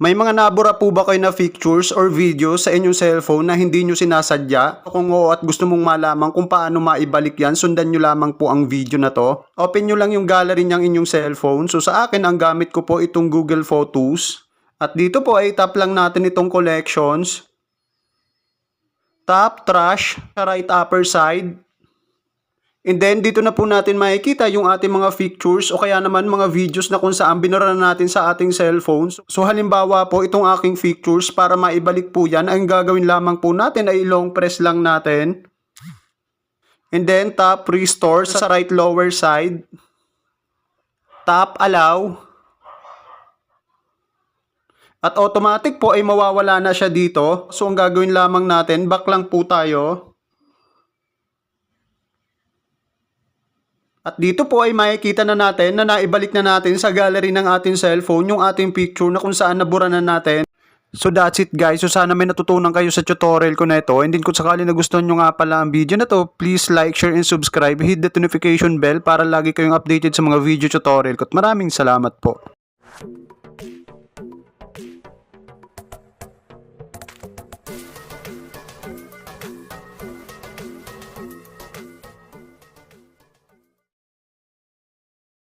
May mga nabura po ba kayo na pictures or videos sa inyong cellphone na hindi nyo sinasadya? Kung oo at gusto mong malaman kung paano maibalik yan, sundan nyo lamang po ang video na to. Open nyo lang yung gallery ng inyong cellphone. So sa akin, ang gamit ko po itong Google Photos. At dito po ay tap lang natin itong collections. Tap, trash, right upper side. And then dito na po natin makikita yung ating mga pictures o kaya naman mga videos na kung saan binura na natin sa ating cellphones. So halimbawa po itong aking pictures para maibalik po yan, ang gagawin lamang po natin ay long press lang natin. And then tap restore sa right lower side. Tap allow. At automatic po ay mawawala na siya dito. So ang gagawin lamang natin, back lang po tayo. At dito po ay makikita na natin na naibalik na natin sa gallery ng ating cellphone yung ating picture na kung saan nabura na natin. So that's it guys. So sana may natutunan kayo sa tutorial ko na ito. And then kung sakali na gusto nyo nga pala ang video na to, please like, share, and subscribe. Hit the notification bell para lagi kayong updated sa mga video tutorial ko. At maraming salamat po.